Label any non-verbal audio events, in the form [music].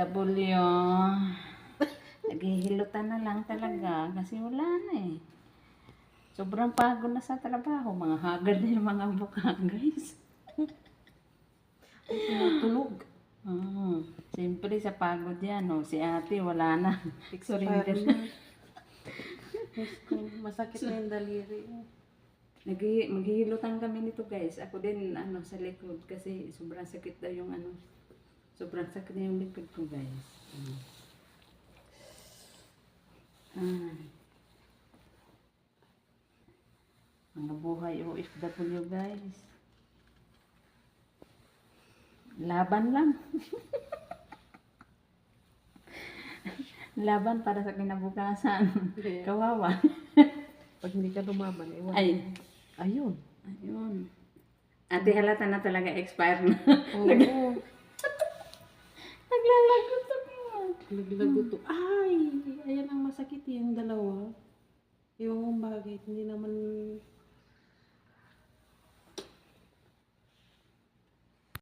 OFW. Naghihilutan na lang talaga kasi wala na eh. Sobrang pagod na sa trabaho. Mga hagad na yung mga mukha, guys. Tumutulog. Oo. Siyempre sa pagod yan, oh. si ate wala na. Surrender na. Masakit na yung daliri. Maghihilutan kami nito guys. Ako din ano sa likod kasi sobrang sakit daw yung ano. Sobrang sakit na yung likod ko guys. Ano. Ay. Mga buhay OFW guys. Laban lang. [laughs] Laban para sa kinabukasan. Kaya, Kawawa. pag hindi ka lumaban, ewan. Ay, Ayun. Ayun. Ate halata na talaga expire na. Oo. Naglalagot ako. Naglago to. Ay! Ayan ang masakit yung dalawa. Kong bakit. Hindi naman